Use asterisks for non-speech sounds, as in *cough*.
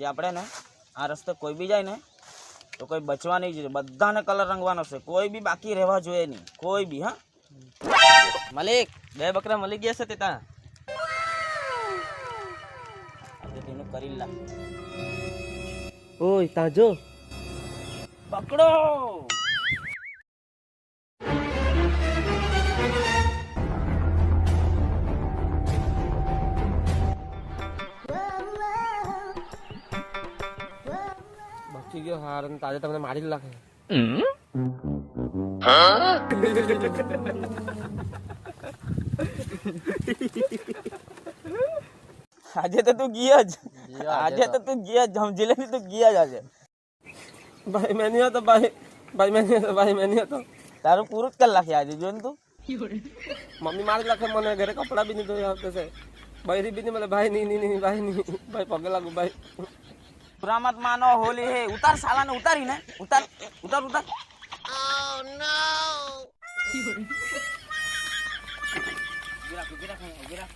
આજે આપણે ને આ રસ્તે કોઈ બી જાય ને તો કોઈ બચવા નહીં જોઈએ. બધાને કલર રંગવાનો છે. કોઈ બી બાકી રહેવા જોઈએ નહીં. કોઈ બી હા? મલિક બે બકરા મળી ગયા છે તે ત્યાં તેનું કરી લાગ ઓય તાજો. પકડો! બચી ગયો હાર અને તાજે તમને મારી જ લાગે *laughs* આજે તો તું ગયા જ. આજે તો તું. ગયા જ. સમજી લે તું ગયા જ આજે. ભાઈ મેં નહીં હતો ભાઈ. ભાઈ મેં નહીં હતો ભાઈ મેં નહીં હતો. તારું પૂરું જ કરી નાખ્યા આજે જો ને તું? મમ્મી મારી લખે મને ઘરે કપડા બી નહીં ધોઈ આવતે છે. બૈરી બી નહીં મને ભાઈ નહીં નહીં નહીં ભાઈ નહીં ભાઈ પગે લાગુ ભાઈ. પુરામત માનો હોલી હે ઉતાર સાલાને ઉતારી ને ઉતાર. ઉતાર ઉતાર રાખ અહીં, ઊભી રાખ.